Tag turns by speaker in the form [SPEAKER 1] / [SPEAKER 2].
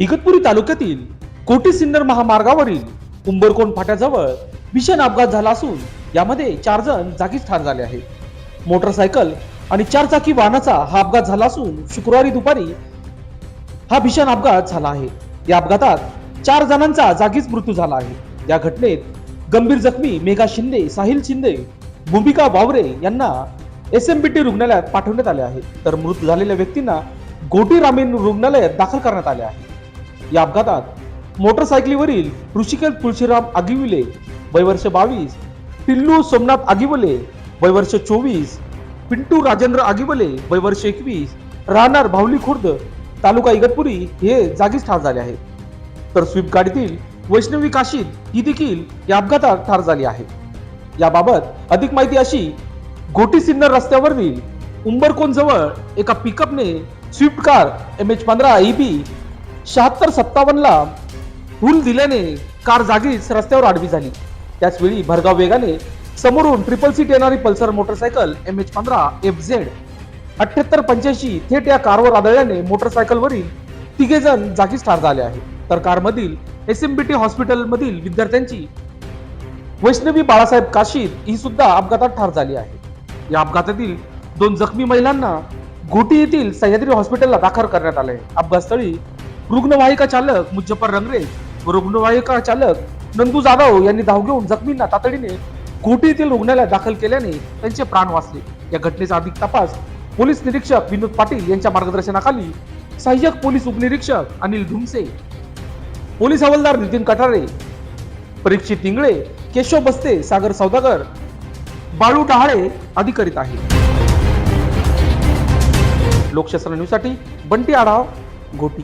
[SPEAKER 1] इगतपुरी तालुक्यातील कोटी सिन्नर महामार्गावरील उंबरकोण फाट्याजवळ भीषण अपघात झाला असून यामध्ये चार जण जागीच ठार झाले आहेत. मोटरसायकल आणि चार चाकी वाहनाचा हा अपघात झाला असून शुक्रवारी दुपारी हा भीषण अपघात झाला आहे. या अपघातात चार जणांचा जागीच मृत्यू झाला आहे. या घटनेत गंभीर जखमी मेघा शिंदे साहिल शिंदे भूमिका वावरे यांना एस एम बी टी रुग्णालयात पाठवण्यात आले आहे. तर मृत झालेल्या व्यक्तींना गोटी रामीन रुग्णालयात दाखल करण्यात आले आहे. या अपघातात मोटरसायकलीवरील ऋषिकेश तुळशीराम आगिविले वयवर्ष बावीस पिल्लू सोमनाथ आगिवले वयवर्ष चोवीस पिंटू राजेंद्र आगिवले वयवर्ष एकवीस राहणार भावली खुर्द तालुका इगतपुरी हे जागीच ठार झाले आहेत. तर स्विफ्ट गाडीतील वैष्णवी काशीद ही देखील या अपघातात ठार झाली आहे. याबाबत अधिक माहिती अशी गोटी सिन्नर रस्त्यावरील उंबरकोन जवळ एका पिकअपने स्विफ्ट कार एम एच पंधरा ई बी शहात्तर सत्तावन्नला हुल दिल्याने कार जागीच रस्त्यावर आडवी झाली. त्याचवेळी भरगाव वेगाने समोरून ट्रिपल सीट येणारी पल्सर मोटरसायकल एम एच पंधरा एफ झेड अठ्याहत्तर पंच्याऐंशी थेट या कारवर आदळल्याने मोटरसायकलवरील तिघे जण जागीच ठार झाले आहेत. तर कारमधील एस एम बी टी हॉस्पिटलमधील विद्यार्थ्यांची वैष्णवी बाळासाहेब काशीद ही सुद्धा अपघातात ठार झाली आहे. या अपघातातील दोन जखमी महिलांना घोटी येथील सह्याद्री हॉस्पिटलला दाखल करण्यात आले अपघातस्थळी रुग्णवाहिका चालक मुज्जफर रंगरे व रुग्णवाहिका चालक नंदू जाधव यांनी धाव घेऊन जखमींना तातडीने घोटी येथील रुग्णालयात दाखल केल्याने त्यांचे प्राण वाचले. या घटनेचा अधिक तपास पोलीस निरीक्षक विनोद पाटील यांच्या मार्गदर्शनाखाली सहाय्यक पोलीस उपनिरीक्षक अनिल धुमसे पोलीस हवालदार नितीन कठारे परीक्षित इंगळे केशव बस्ते सागर सौदागर बाळू डहाळे आदी करीत आहे लोकशास्त्र न्यूजसाठी बंटी आढाव घोटी